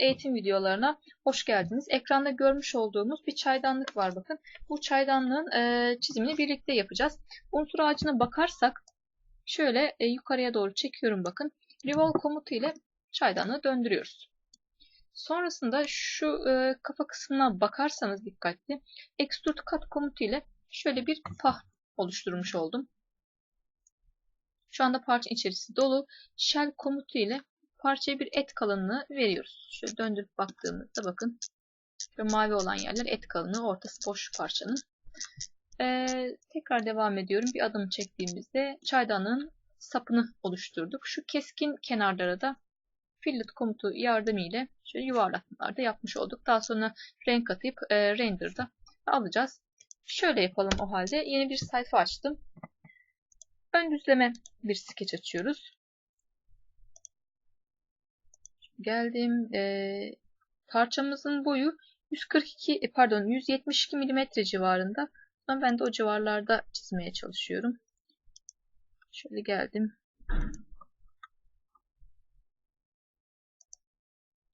eğitim videolarına hoş geldiniz. Ekranda görmüş olduğumuz bir çaydanlık var bakın. Bu çaydanlığın e, çizimini birlikte yapacağız. Unsur ağacına bakarsak şöyle e, yukarıya doğru çekiyorum bakın. Revolve komutu ile çaydanlığı döndürüyoruz. Sonrasında şu e, kafa kısmına bakarsanız dikkatli extrude cut komutu ile şöyle bir pah oluşturmuş oldum. Şu anda parça içerisi dolu. Shell komutu ile parçaya bir et kalınlığı veriyoruz. Şöyle döndürüp baktığımızda bakın. Şöyle mavi olan yerler et kalınlığı. Ortası boş parçanın. Ee, tekrar devam ediyorum. Bir adım çektiğimizde çaydanlığın sapını oluşturduk. Şu keskin kenarlara da fillet komutu yardımıyla şöyle yuvarlaklar da yapmış olduk. Daha sonra renk atıp e, render'da alacağız. Şöyle yapalım o halde. Yeni bir sayfa açtım. Ön düzleme bir skeç açıyoruz. Geldim. E, parçamızın boyu 142 e, pardon 172 mm civarında. Ama ben de o civarlarda çizmeye çalışıyorum. Şöyle geldim.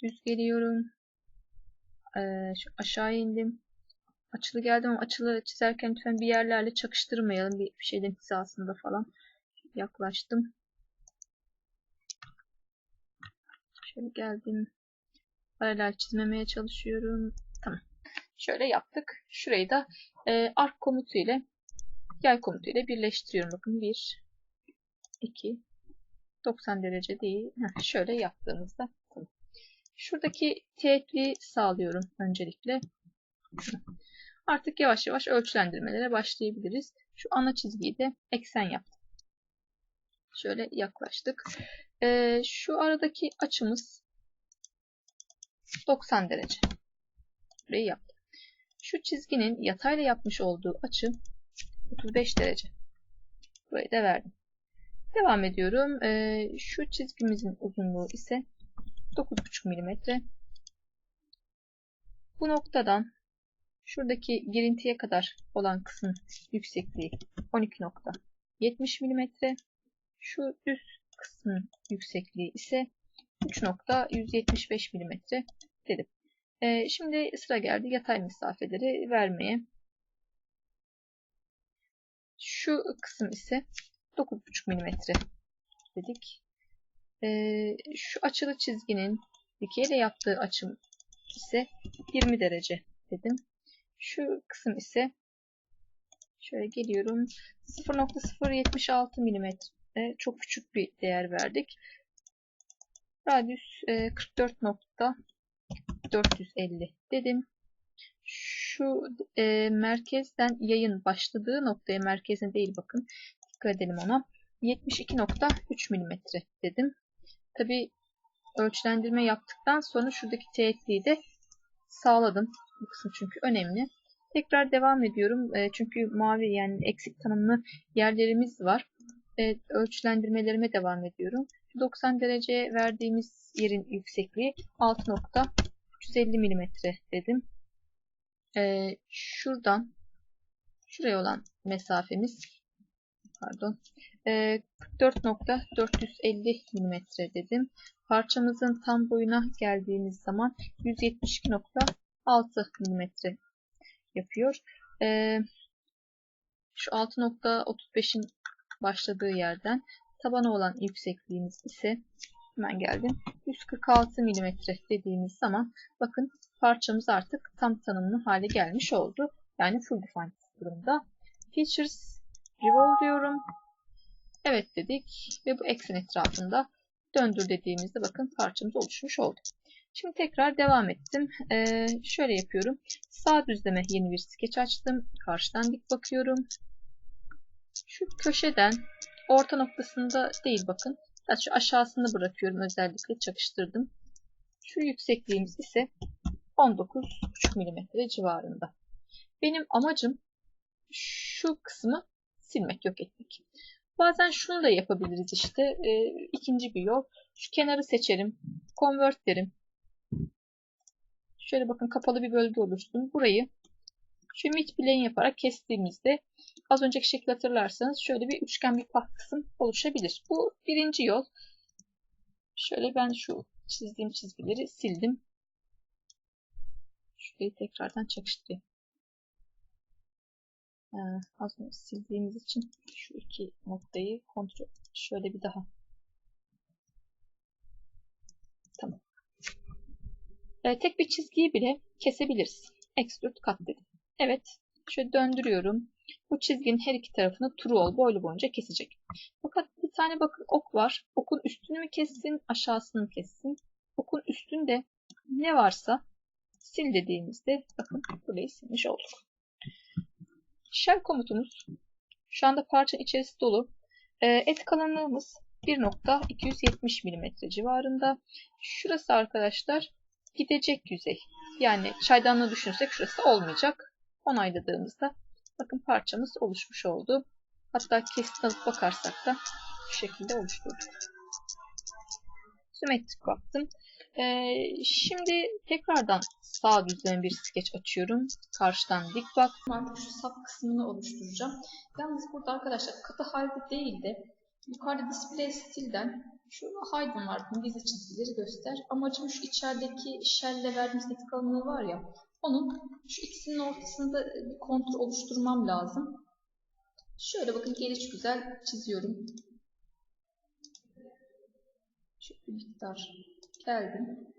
Düz geliyorum. Ee, şu aşağı indim. Açılı geldim ama açılı çizerken lütfen bir yerlerle çakıştırmayalım. Bir şeyden hizasında falan. Yaklaştım. Şöyle geldim. Paralel çizmemeye çalışıyorum. Tamam. Şöyle yaptık. Şurayı da e, arc komutu ile yay komutu ile birleştiriyorum. Bakın 1 2 90 derece değil. Heh, şöyle yaptığımızda tamam. Şuradaki teğetliği sağlıyorum öncelikle. Artık yavaş yavaş ölçülendirmelere başlayabiliriz. Şu ana çizgiyi de eksen yaptım. Şöyle yaklaştık. Ee, şu aradaki açımız 90 derece. Burayı yaptım. Şu çizginin yatayla yapmış olduğu açı 35 derece. Burayı da verdim. Devam ediyorum. Ee, şu çizgimizin uzunluğu ise 9,5 mm. Bu noktadan şuradaki girintiye kadar olan kısım yüksekliği 12.70 mm. Şu düz kısmın yüksekliği ise 3.175 mm dedim. Ee, şimdi sıra geldi yatay mesafeleri vermeye. Şu kısım ise 9.5 mm dedik. Ee, şu açılı çizginin dikeyle yaptığı açım ise 20 derece dedim. Şu kısım ise şöyle geliyorum 0.076 mm çok küçük bir değer verdik. Radyüs 44.450 dedim. Şu e, merkezden yayın başladığı noktaya merkezin değil bakın dikkat edelim ona 72.3 mm dedim. Tabi ölçülendirme yaptıktan sonra şuradaki teğetliği de sağladım. Bu kısım çünkü önemli. Tekrar devam ediyorum. E, çünkü mavi yani eksik tanımlı yerlerimiz var. E, ölçülendirmelerime devam ediyorum. 90 derece verdiğimiz yerin yüksekliği 6.350 mm dedim. E, şuradan şuraya olan mesafemiz pardon 44.450 mm dedim. Parçamızın tam boyuna geldiğimiz zaman 172.6 mm yapıyor. Ee, şu 6.35'in başladığı yerden tabana olan yüksekliğimiz ise hemen geldim. 146 mm dediğimiz zaman bakın parçamız artık tam tanımlı hale gelmiş oldu. Yani full defined durumda. Features revolve diyorum. Evet dedik ve bu eksen etrafında döndür dediğimizde bakın parçamız oluşmuş oldu. Şimdi tekrar devam ettim. Ee, şöyle yapıyorum. Sağ düzleme yeni bir skeç açtım. Karşıdan dik bakıyorum. Şu köşeden orta noktasında değil bakın. Şu aşağısını bırakıyorum özellikle çakıştırdım. Şu yüksekliğimiz ise 19,5 mm civarında. Benim amacım şu kısmı silmek, yok etmek. Bazen şunu da yapabiliriz işte. E, ikinci bir yol. Şu kenarı seçerim. Convert derim. Şöyle bakın kapalı bir bölge oluştum. Burayı şu mid plane yaparak kestiğimizde az önceki şekli hatırlarsanız şöyle bir üçgen bir pah kısım oluşabilir. Bu birinci yol. Şöyle ben şu çizdiğim çizgileri sildim. Şurayı tekrardan çakıştırayım. Ee, az önce sildiğimiz için şu iki noktayı kontrol şöyle bir daha. Tamam. Ee, tek bir çizgiyi bile kesebiliriz. Extrude cut dedim. Evet. Şöyle döndürüyorum. Bu çizginin her iki tarafını true ol boylu boyunca kesecek. Fakat bir tane bakın ok var. Okun üstünü mü kessin, aşağısını mı kessin? Okun üstünde ne varsa sil dediğimizde bakın burayı silmiş olduk. Shell komutumuz şu anda parça içerisi dolu. E, et kalınlığımız 1.270 mm civarında. Şurası arkadaşlar gidecek yüzey. Yani çaydanlığı düşünürsek şurası olmayacak. Onayladığımızda bakın parçamız oluşmuş oldu. Hatta kesit alıp bakarsak da şu şekilde oluşturduk. Simetrik baktım. Ee, şimdi tekrardan sağ düzlem bir skeç açıyorum. Karşıdan dik bak. Artık şu sap kısmını oluşturacağım. Yalnız burada arkadaşlar katı halde değil de yukarıda display stilden şu Haydn var. İngilizce çizgileri göster. Amacım şu içerideki shell'le verdiğimiz kalınlığı var ya onun şu ikisinin ortasında bir kontur oluşturmam lazım. Şöyle bakın geliş güzel çiziyorum. Şu bir miktar geldim.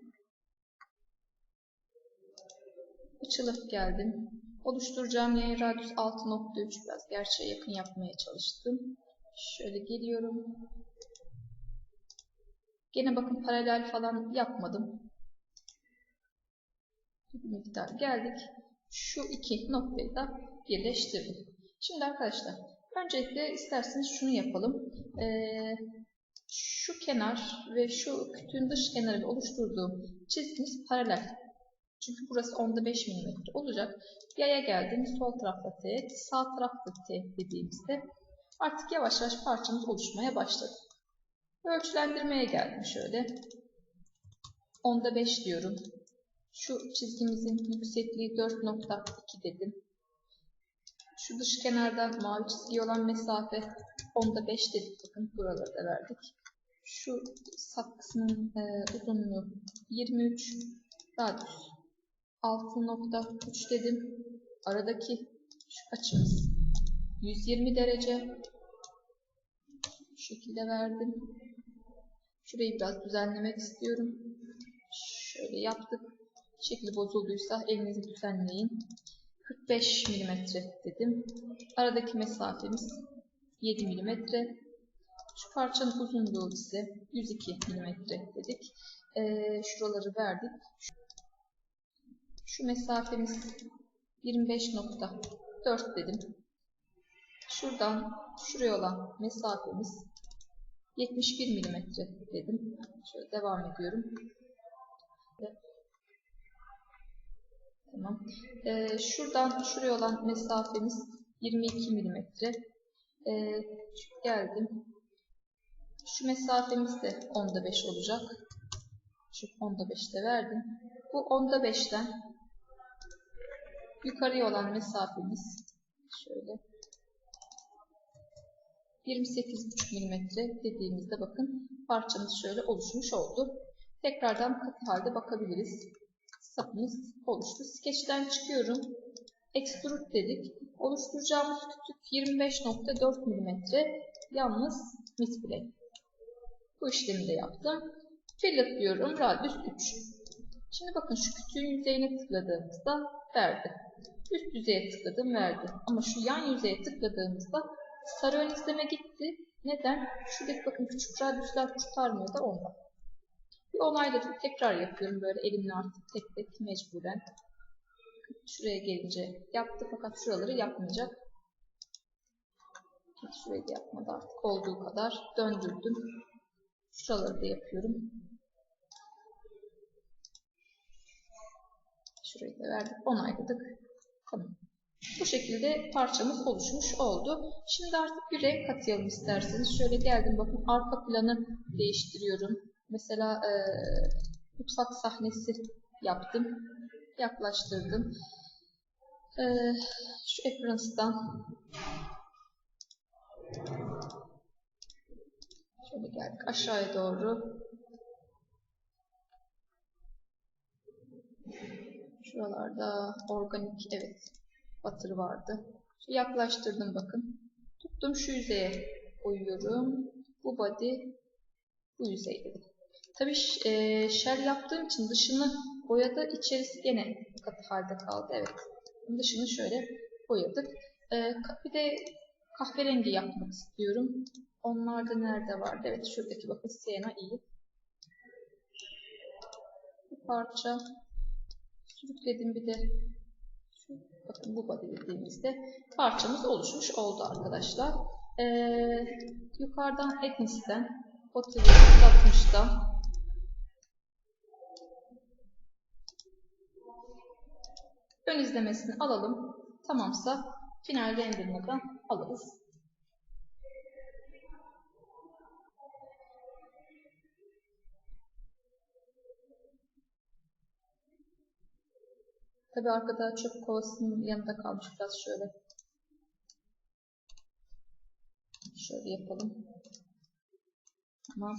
Açılıp geldim. Oluşturacağım yayın radyus 6.3 biraz gerçeğe yakın yapmaya çalıştım. Şöyle geliyorum. Gene bakın paralel falan yapmadım. Miktar geldik. Şu iki noktayı da birleştirdim. Şimdi arkadaşlar öncelikle isterseniz şunu yapalım. Ee, şu kenar ve şu kütüğün dış kenarıyla oluşturduğum çizgimiz paralel. Çünkü burası onda 5 mm olacak. Yaya geldim. Sol tarafta T, sağ tarafta T dediğimizde artık yavaş yavaş parçamız oluşmaya başladı. Ölçülendirmeye geldim şöyle. Onda 5 diyorum. Şu çizgimizin yüksekliği 4.2 dedim. Şu dış kenardan mavi çizgi olan mesafe onda 5 dedik. Bakın buraları da verdik. Şu sap kısmının e, uzunluğu 23. Radyus 6.3 dedim. Aradaki şu açımız 120 derece. Şu şekilde verdim. Şurayı biraz düzenlemek istiyorum. Şöyle yaptık. Şekli bozulduysa elinizi düzenleyin. 45 mm dedim. Aradaki mesafemiz 7 mm. Şu parçanın uzunluğu ise 102 mm dedik. Ee, şuraları verdik. Şu mesafemiz 25.4 dedim. Şuradan şuraya olan mesafemiz 71 mm dedim. Şöyle devam ediyorum. Tamam. Ee, şuradan şuraya olan mesafemiz 22 mm. Ee, geldim. Şu mesafemiz de onda 5 olacak. Şu onda 5'te verdim. Bu onda 5'ten yukarıya olan mesafemiz şöyle 28,5 mm dediğimizde bakın parçamız şöyle oluşmuş oldu. Tekrardan katı halde bakabiliriz. Sapımız oluştu. Skeçten çıkıyorum. Extrude dedik. Oluşturacağımız kütük 25.4 mm. Yalnız misplay. Bu işlemi de yaptım. Fillet diyorum. Radius 3. Şimdi bakın şu kütüğün yüzeyine tıkladığımızda verdi. Üst yüzeye tıkladım verdi. Ama şu yan yüzeye tıkladığımızda sarı ön izleme gitti. Neden? Şuradaki bakın küçük radyuslar kurtarmıyor da ondan. Bir onayladım. Tekrar yapıyorum böyle elimle artık tek tek mecburen. Şuraya gelince yaptı fakat şuraları yapmayacak. Şurayı da yapmadı artık olduğu kadar. Döndürdüm. Şuraları da yapıyorum. Şurayı da verdik. Onayladık. Tamam. Bu şekilde parçamız oluşmuş oldu. Şimdi artık bir renk katayalım isterseniz. Şöyle geldim bakın arka planı değiştiriyorum. Mesela e, mutfak sahnesi yaptım. Yaklaştırdım. E, şu Appearance'dan şöyle geldik aşağıya doğru. Şuralarda organik evet batır vardı. Yaklaştırdım bakın. Tuttum şu yüzeye koyuyorum. Bu body bu yüzeyde. Tabii e, shell yaptığım için dışını boyadı. içerisi gene katı halde kaldı. Evet. Dışını şöyle boyadık. E, bir de kahverengi yapmak istiyorum. Onlar da nerede vardı? Evet şuradaki bakın Sienna iyi. Bu parça sürükledim bir de bakın bu body dediğimizde parçamız oluşmuş oldu arkadaşlar. Ee, yukarıdan Ethnis'ten Hotel'i 360'da ön izlemesini alalım. Tamamsa final render'ını alırız. Tabi arkada çöp kovasının yanında kalmış biraz şöyle. Şöyle yapalım. Tamam.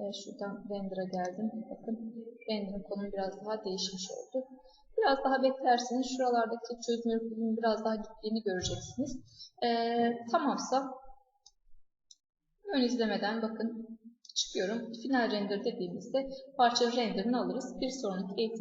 Ve şuradan render'a geldim. Bakın render'ın konumu biraz daha değişmiş oldu. Biraz daha beklerseniz şuralardaki çözünürlüğün biraz daha gittiğini göreceksiniz. Ee, tamamsa ön izlemeden bakın çıkıyorum. Final render dediğimizde parça render'ını alırız. Bir sonraki eğitim